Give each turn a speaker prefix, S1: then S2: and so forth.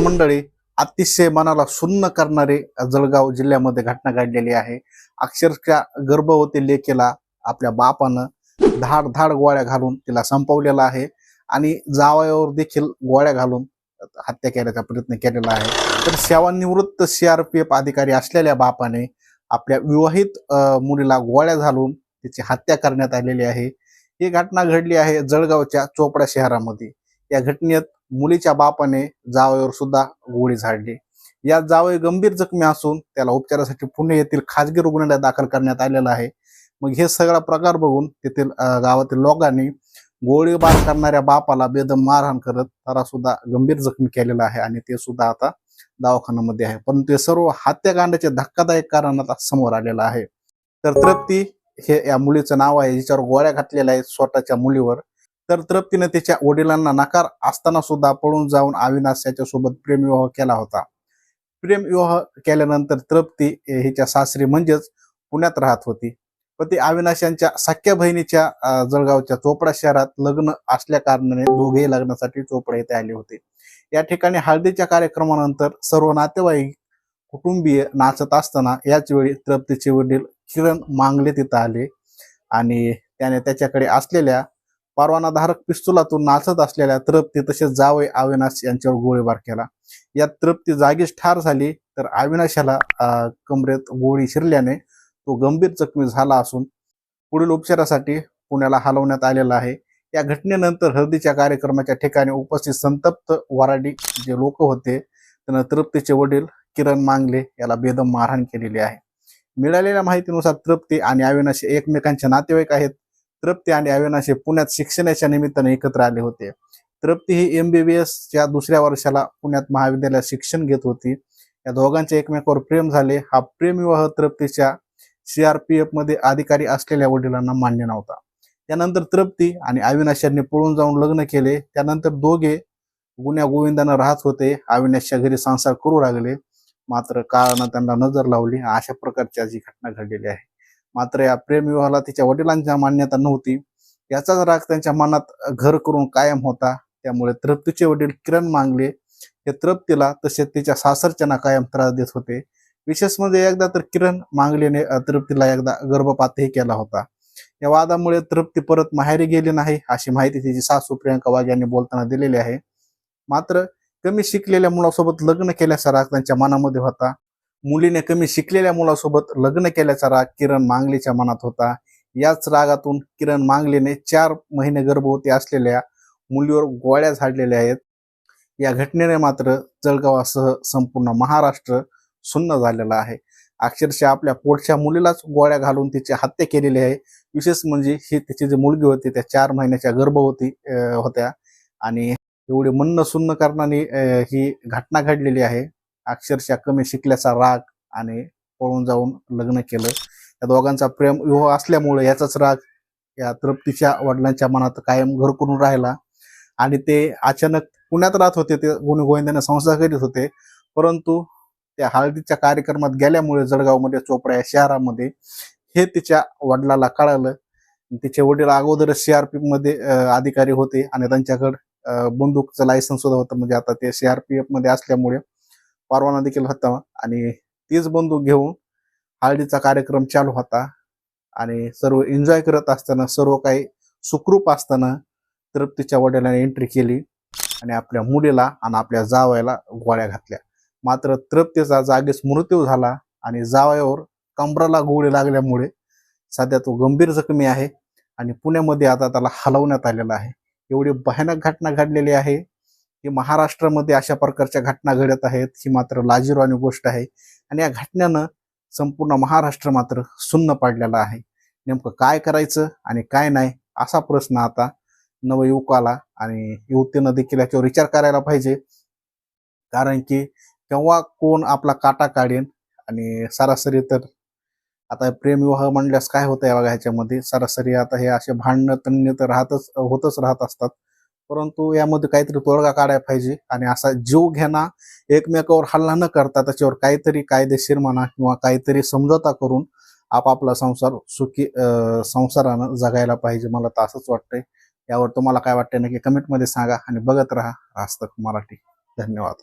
S1: मंडळी अतिशय मनाला सुन्न करणारे जळगाव जिल्ह्यामध्ये घटना घडलेली आहे. अक्षरशः गर्भवती लेखेला आपल्या बापानं धाड धाड गोळ्या घालून तिला संपवलेला आहे आणि जावयावर देखील गोळ्या घालून हत्या करण्याचा प्रयत्न केलेला आहे. तर सेवानिवृत्त सीआरपीएफ अधिकारी असलेल्या बापाने आपल्या विवाहित मुलीला गोळ्या घालून तिची हत्या करण्यात आलेली आहे. ही घटना घडली आहे जळगावच्या चोपडा शहरामध्ये. या घटनेत मुलीच्या बापाने जावयावर सुद्धा गोळी झाडली. या जावय गंभीर जखमी असून त्याला उपचारासाठी पुणे येथील खाजगी रुग्णालयात दाखल करण्यात आलेलं आहे. मग हे सगळा प्रकार बघून तेथील गावातील लोकांनी गोळीबार करणाऱ्या बापाला बेदम मारहाण करत त्याला सुद्धा गंभीर जखमी केलेला आहे आणि ते सुद्धा आता दवाखान्यामध्ये आहे. परंतु हे सर्व हत्याकांडाचे धक्कादायक कारण आता समोर आलेलं आहे. तर तृप्ती हे या मुलीचं नाव आहे. जिच्यावर गोळ्या घातलेल्या आहेत स्वतःच्या मुलीवर. तर तृप्तीने तिच्या वडिलांना नकार असताना सुद्धा पळून जाऊन अविनाश याच्या सोबत प्रेमविवाह केला होता. प्रेमविवाह केल्यानंतर तृप्ती हिच्या सासरी म्हणजेच पुण्यात राहत होती. पण ती अविनाश यांच्या सख्या बहिणीच्या जळगावच्या चोपडा शहरात लग्न असल्या कारणाने दोघेही लग्नासाठी चोपडा येथे आले होते. या ठिकाणी हळदीच्या कार्यक्रमानंतर सर्व नातेवाईक कुटुंबीय नाचत असताना याच वेळी तृप्तीचे वडील किरण मांगले तिथं आले. आणि त्याने त्याच्याकडे असलेल्या परवानाधारक पिस्तुलातून नाचत असलेल्या तृप्ती तसेच जावई अविनाश यांच्यावर गोळीबार केला. यात तृप्ती जागीच ठार झाली तर अविनाशाला कमरेत गोळी शिरल्याने तो गंभीर जखमी झाला असून पुढील उपचारासाठी पुण्याला हलवण्यात आलेला आहे. या घटनेनंतर हळदीच्या कार्यक्रमाच्या ठिकाणी उपस्थित संतप्त वराडी जे लोक होते त्यांना तृप्तीचे वडील किरण मांगले याला बेदम मारहाण केलेली आहे. मिळालेल्या माहितीनुसार तृप्ती आणि अविनाश एकमेकांचे नातेवाईक आहेत. तृप्ती आणि अविनाश हे पुण्यात शिक्षणाच्या निमित्ताने एकत्र आले होते. तृप्ती ही एमबीबीएस च्या दुसऱ्या वर्षाला पुण्यात महाविद्यालयात शिक्षण घेत होती. या दोघांचे एकमेकावर प्रेम झाले. हा प्रेमविवाह तृप्तीच्या सीआरपीएफमध्ये अधिकारी असलेल्या वडिलांना मान्य नव्हता. त्यानंतर तृप्ती आणि अविनाश यांनी पळून जाऊन लग्न केले. त्यानंतर दोघे गुन्ह्या गोविंदानं राहत होते. अविनाशच्या घरी संसार करू लागले. मात्र काळानं त्यांना नजर लावली. अशा प्रकारची आज ही घटना घडलेली आहे. मात्र या प्रेमविवाहाला तिच्या वडिलांच्या मान्यता नव्हती. याचाच राग त्यांच्या मनात घर करून कायम होता. त्यामुळे तृप्तीचे वडील किरण मांगले हे तृप्तीला तसेच तिच्या सासरच्यांना कायम त्रास देत होते. विशेष म्हणजे एकदा तर किरण मांगलेने तृप्तीला एकदा गर्भपातही केला होता. या वादामुळे तृप्ती परत माहेरी गेली नाही अशी माहिती तिची सासू प्रियंका वाघ यांनी बोलताना दिलेली आहे. मात्र कमी शिकलेल्या मुलासोबत लग्न केल्याचा राग त्यांच्या मनामध्ये होता. मुलीने कमी शिकलेल्या मुलासोबत लग्न केल्याचा राग किरण मांगलेच्या मनात होता. याच रागातून किरण मांगलेने चार महिने गर्भवती असलेल्या मुलीवर गोळ्या झाडलेल्या आहेत. या घटनेने मात्र जळगावासह संपूर्ण महाराष्ट्र सुन्न झालेला आहे. अक्षरशः आपल्या पोटच्या मुलीलाच गोळ्या घालून तिची हत्या केलेली आहे. विशेष म्हणजे ही तिची जी मुलगी होती त्या चार महिन्याच्या गर्भवती अं, होत्या. आणि एवढी मन्न सुन्न कारणाने ही घटना घडलेली आहे. अक्षरशः कमी शिकल्याचा राग आणि पळून जाऊन लग्न केलं. या दोघांचा प्रेम विवाह असल्यामुळे याचाच राग या तृप्तीच्या वडिलांच्या मनात कायम घर करून राहिला. आणि ते अचानक पुण्यात राहत होते ते गुन्हे गोविंदाने संस्था करीत होते. परंतु त्या हळदीच्या कार्यक्रमात गेल्यामुळे जळगावमध्ये चोपडा या शहरामध्ये हे तिच्या वडिलाला कळालं. तिचे वडील अगोदर सीआरपीएफमध्ये अधिकारी होते आणि त्यांच्याकडे बंदूकचं लायसन्स सुद्धा होतं. म्हणजे आता ते सीआरपीएफमध्ये असल्यामुळे परवाना देखील होता आणि तीच बंदूक घेऊन हळदीचा कार्यक्रम चालू होता. आणि सर्व एन्जॉय करत असताना सर्व काही सुखरूप असताना तृप्तीच्या वडिलांनी एंट्री केली आणि आपल्या मुलीला आणि आपल्या जावयाला गोळ्या घातल्या. मात्र तृप्तीचा जागीच मृत्यू झाला आणि जावयावर कंबराला गोळी लागल्यामुळे सध्या तो गंभीर जखमी आहे आणि पुण्यामध्ये आता त्याला हलवण्यात आलेला आहे. एवढी भयानक घटना घडलेली आहे. की महाराष्ट्रामध्ये अशा प्रकारच्या घटना घडत आहेत ही मात्र लाजीरवाणी गोष्ट आहे. आणि या घटनेनं संपूर्ण महाराष्ट्र मात्र सुन्न पाडलेला आहे. नेमकं काय करायचं आणि काय नाही असा प्रश्न आता नवयुवकाला आणि युवतीनं देखील याच्यावर विचार करायला पाहिजे. कारण की केव्हा कोण आपला काटा काढेन आणि सरासरी तर आता प्रेमविवाह म्हणल्यास काय होतं या बघा ह्याच्यामध्ये? सरासरी आता हे असे भांडणं तन्य तर राहतच होतच राहत असतात. परंतु यामध्ये काहीतरी तोडगा काढायला पाहिजे आणि असा जीव घेणा एकमेकावर हल्ला न करता त्याच्यावर काहीतरी कायदेशीर म्हणा किंवा काहीतरी समझोता करून आपापला संसार सुखी संसारानं जगायला पाहिजे. मला तर असंच वाटतंय. यावर तुम्हाला काय वाटतंय नक्की कमेंटमध्ये सांगा आणि बघत राहा. रास्तक मराठी. धन्यवाद.